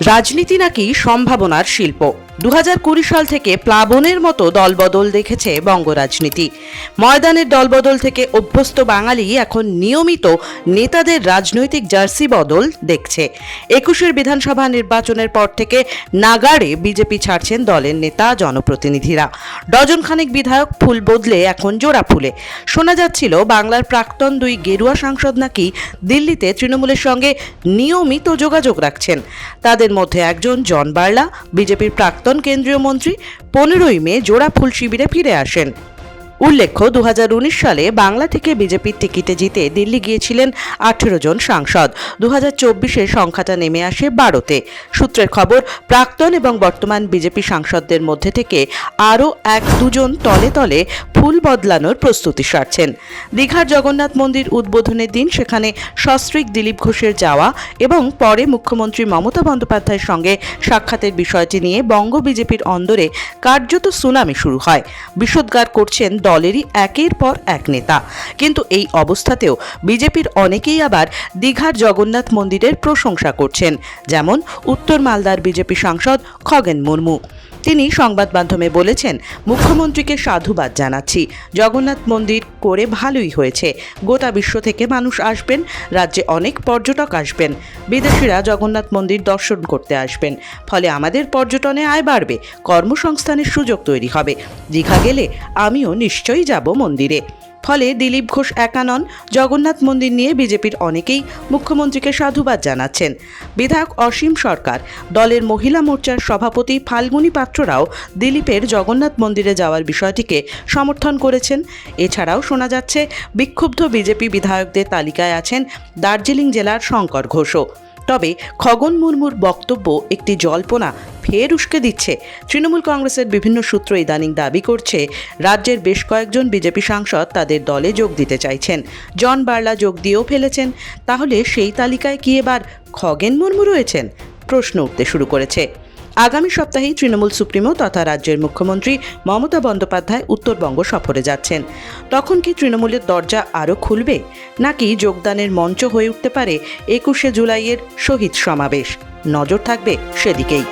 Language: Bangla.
রাজনীতি নাকি সম্ভাবনার শিল্প? দু সাল থেকে প্লাবনের মতো দলবদল দেখেছে বঙ্গ রাজনীতি ময়দানের দলবদল থেকে অভ্যস্ত বাঙালি এখন নিয়মিত নেতাদের রাজনৈতিক জার্সি বদল দেখছে। একুশের বিধানসভা নির্বাচনের পর থেকে নাগাড়ে বিজেপি ছাড়ছেন দলের নেতা, জনপ্রতিনিধিরা। ডজন খানেক বিধায়ক ফুল বদলে এখন জোড়া ফুলে। শোনা যাচ্ছিল, বাংলার প্রাক্তন দুই গেরুয়া সাংসদ নাকি দিল্লিতে তৃণমূলের সঙ্গে নিয়মিত যোগাযোগ রাখছেন। তাদের মধ্যে একজন জন বার্লা, বিজেপির প্রাক্তন কেন্দ্রীয় মন্ত্রী পনেরোই মে জোড়া ফুল শিবিরে ফিরে আসেন। উল্লেখ্য দু সালে বাংলা থেকে বিজেপির টিকিটে জিতে দিল্লি গিয়েছিলেন আঠেরো জন সাংসদ। দু হাজার সংখ্যাটা নেমে আসে বারোতে। সূত্রের খবর, প্রাক্তন এবং বর্তমান বিজেপি সাংসদদের মধ্যে থেকে আরও এক দুজন তলে তলে ফুল বদলানোর প্রস্তুতি সারছেন। দীঘার জগন্নাথ মন্দির উদ্বোধনের দিন সেখানে সস্ত্রীক দিলীপ ঘোষের যাওয়া এবং পরে মুখ্যমন্ত্রী মমতা বন্দ্যোপাধ্যায়ের সঙ্গে সাক্ষাতের বিষয়টি নিয়ে বঙ্গ বিজেপির অন্দরে কার্যত সুনামি শুরু হয়। বিষোদ্গার করছেন দলেরই একের পর এক নেতা। কিন্তু এই অবস্থাতেও বিজেপির অনেকেই আবার দীঘার জগন্নাথ মন্দিরের প্রশংসা করছেন, যেমন উত্তর মালদার বিজেপি সাংসদ খগেন মুর্মু। তিনি সংবাদ মাধ্যমে বলেছেন, মুখ্যমন্ত্রীকে সাধুবাদ জানাচ্ছি জগন্নাথ মন্দির করে ভালোই হয়েছে। গোটা বিশ্ব থেকে মানুষ আসবেন, রাজ্যে অনেক পর্যটক আসবেন। বিদেশিরা জগন্নাথ মন্দির দর্শন করতে আসবেন। ফলে আমাদের পর্যটনে আয় বাড়বে, কর্মসংস্থানের সুযোগ তৈরি হবে। দীঘা গেলে আমিও নিশ্চয়ই যাব মন্দিরে। ফলে দিলীপ ঘোষ একা নন। জগন্নাথ মন্দির নিয়ে বিজেপির অনেকেই মুখ্যমন্ত্রীকে সাধুবাদ জানাচ্ছেন। বিধায়ক অসীম সরকার, দলের মহিলা মোর্চার সভাপতি ফাল্গুনী পাত্ররাও দিলীপের জগন্নাথ মন্দিরে যাওয়ার বিষয়টিকে সমর্থন করেছেন। এছাড়াও শোনা যাচ্ছে, বিক্ষুব্ধ বিজেপি বিধায়কদের তালিকায় আছেন দার্জিলিং জেলার শঙ্কর ঘোষও। তবে খগন মুর্মুর বক্তব্য একটি জল্পনা ফের উস্কে দিচ্ছে। তৃণমূল কংগ্রেসের বিভিন্ন সূত্র ইদানিং দাবি করছে, রাজ্যের বেশ কয়েকজন বিজেপি সাংসদ তাদের দলে যোগ দিতে চাইছেন। জন বার্লা যোগ দিয়েও ফেলেছেন। তাহলে সেই তালিকায় কি এবার খগেন মুর্মু রয়েছেন? প্রশ্ন উঠতে শুরু করেছে। আগামী সপ্তাহেই তৃণমূল সুপ্রিমো তথা রাজ্যের মুখ্যমন্ত্রী মমতা বন্দ্যোপাধ্যায় উত্তরবঙ্গ সফরে যাচ্ছেন। তখন কি তৃণমূলের দরজা আরও খুলবে? নাকি যোগদানের মঞ্চ হয়ে উঠতে পারে একুশে জুলাইয়ের শহীদ সমাবেশ? নজর থাকবে সেদিকেই।